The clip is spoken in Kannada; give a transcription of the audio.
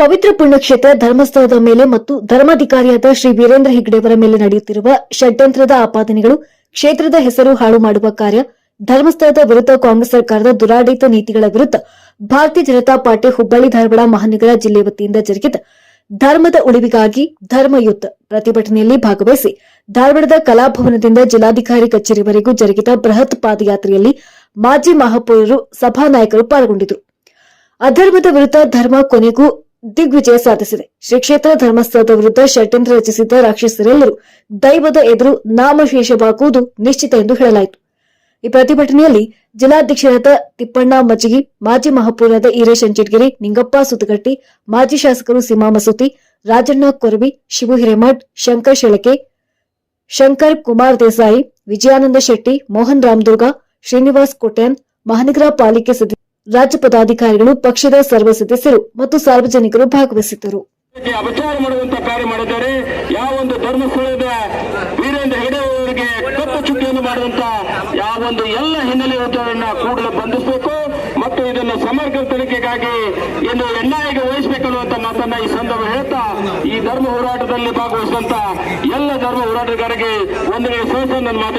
ಪವಿತ್ರ ಪುಣ್ಯಕ್ಷೇತ್ರ ಧರ್ಮಸ್ಥಳದ ಮೇಲೆ ಮತ್ತು ಧರ್ಮಾಧಿಕಾರಿಯಾದ ಶ್ರೀ ವೀರೇಂದ್ರ ಹೆಗ್ಡೆಯವರ ಮೇಲೆ ನಡೆಯುತ್ತಿರುವ ಷಡ್ಯಂತ್ರದ ಆಪಾದನೆಗಳು ಕ್ಷೇತ್ರದ ಹೆಸರು ಹಾಳು ಮಾಡುವ ಕಾರ್ಯ, ಧರ್ಮಸ್ಥಳದ ವಿರುದ್ಧ ಕಾಂಗ್ರೆಸ್ ಸರ್ಕಾರದ ದುರಾಡಳಿತ ನೀತಿಗಳ ವಿರುದ್ಧ ಭಾರತೀಯ ಜನತಾ ಪಾರ್ಟಿ ಹುಬ್ಬಳ್ಳಿ, ಧಾರವಾಡ, ಮಹಾನಗರ ಜಿಲ್ಲೆ ವತಿಯಿಂದ ಜರುಗಿದ ಧರ್ಮದ ಉಳಿವಿಗಾಗಿ ಧರ್ಮಯುದ್ಧ ಪ್ರತಿಭಟನೆಯಲ್ಲಿ ಭಾಗವಹಿಸಿ ಧಾರವಾಡದ ಕಲಾಭವನದಿಂದ ಜಿಲ್ಲಾಧಿಕಾರಿ ಕಚೇರಿವರೆಗೂ ಜರುಗಿದ ಬೃಹತ್ ಪಾದಯಾತ್ರೆಯಲ್ಲಿ ಮಾಜಿ ಮಹಾಪೌರರು, ಸಭಾನಾಯಕರು ಪಾಲ್ಗೊಂಡಿದ್ದರು. ಅಧರ್ಮದ ವಿರುದ್ಧ ಧರ್ಮ ಕೊನೆಗೂ ದಿಗ್ವಿಜಯ ಸಾಧಿಸಿದೆ. ಶ್ರೀ ಕ್ಷೇತ್ರ ಧರ್ಮಸ್ಥಳದ ವಿರುದ್ಧ ಷಡ್ಯಂತ್ರ ರಚಿಸಿದ್ದ ರಾಕ್ಷಸರೆಲ್ಲರೂ ದೈವದ ಎದುರು ನಾಮಶೇಷವಾಗುವುದು ನಿಶ್ಚಿತ ಎಂದು ಹೇಳಲಾಯಿತು. ಈ ಪ್ರತಿಭಟನೆಯಲ್ಲಿ ಜಿಲ್ಲಾಧ್ಯಕ್ಷರಾದ ತಿಪ್ಪಣ್ಣ ಮಜ್ಜಿಗಿ, ಮಾಜಿ ಮಹಾಪೌರಾದ ಈರೇಶ್ ಅಂಚಿಟ್ಗಿರಿ, ನಿಂಗಪ್ಪ ಸುತಗಟ್ಟಿ ಮಾಜಿ ಶಾಸಕರು ಸೀಮಾ ಮಸೂತಿ, ರಾಜಣ್ಣ ಕೊರವಿ, ಶಿವು ಹಿರೇಮಠ್, ಶಂಕರ್ ಶೆಳಕೆ, ಶಂಕರ್ ಕುಮಾರ್ ದೇಸಾಯಿ, ವಿಜಯಾನಂದ ಶೆಟ್ಟಿ, ಮೋಹನ್ ರಾಮದುರ್ಗ, ಶ್ರೀನಿವಾಸ್ ಕೋಟ್ಯಾನ್ ಮಹಾನಗರ ಪಾಲಿಕೆ ಸದಸ್ಯ ರಾಜ್ಯ ಪದಾಧಿಕಾರಿಗಳು ಪಕ್ಷದ ಸರ್ವ ಸದಸ್ಯರು ಮತ್ತು ಸಾರ್ವಜನಿಕರು ಭಾಗವಹಿಸಿದ್ದರು. ಅಪಚಾರ ಮಾಡುವಂತ ಕಾರ್ಯ ಮಾಡಿದ್ದಾರೆ. ಯಾವೊಂದು ಧರ್ಮಸ್ಥಳದ ವೀರೇಂದ್ರ ಹೆಗಡೆ ಅವರಿಗೆ ಕಪ್ಪು ಚುಕ್ಕಿಯನ್ನು ಮಾಡುವಂತ ಯಾವೊಂದು ಎಲ್ಲ ಹಿನ್ನೆಲೆ ಇರುವುದನ್ನ ಕೂಡಲೇ ಬಂಧಿಸಬೇಕು ಮತ್ತು ಇದನ್ನು ಸಮಗ್ರ ತನಿಖೆಗಾಗಿ ಇನ್ನು ಎನ್ಐಎಗೆ ವಹಿಸಬೇಕನ್ನುವಂತ ಮಾತನ್ನ ಈ ಸಂದರ್ಭ ಹೇಳ್ತಾ ಈ ಧರ್ಮ ಹೋರಾಟದಲ್ಲಿ ಭಾಗವಹಿಸಿದಂತ ಎಲ್ಲ ಧರ್ಮ ಹೋರಾಟಗಾರರಿಗೆ ಒಂದನೇ ಸಹಸ ನನ್ನ ಮಾತು